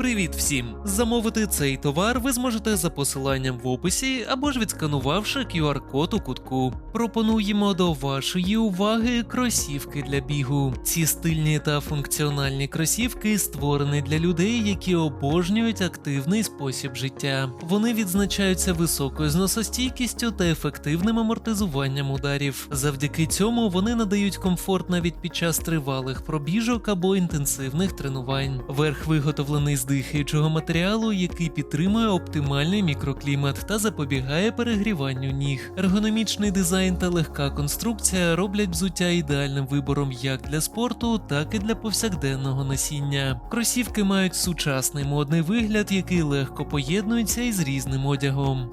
Привіт всім! Замовити цей товар ви зможете за посиланням в описі або ж відсканувавши QR-код у кутку. Пропонуємо до вашої уваги кросівки для бігу. Ці стильні та функціональні кросівки створені для людей, які обожнюють активний спосіб життя. Вони відзначаються високою зносостійкістю та ефективним амортизуванням ударів. Завдяки цьому вони надають комфорт навіть під час тривалих пробіжок або інтенсивних тренувань. Верх виготовлений з дихаючого матеріалу, який підтримує оптимальний мікроклімат та запобігає перегріванню ніг. Ергономічний дизайн та легка конструкція роблять взуття ідеальним вибором як для спорту, так і для повсякденного носіння. Кросівки мають сучасний модний вигляд, який легко поєднується із різним одягом.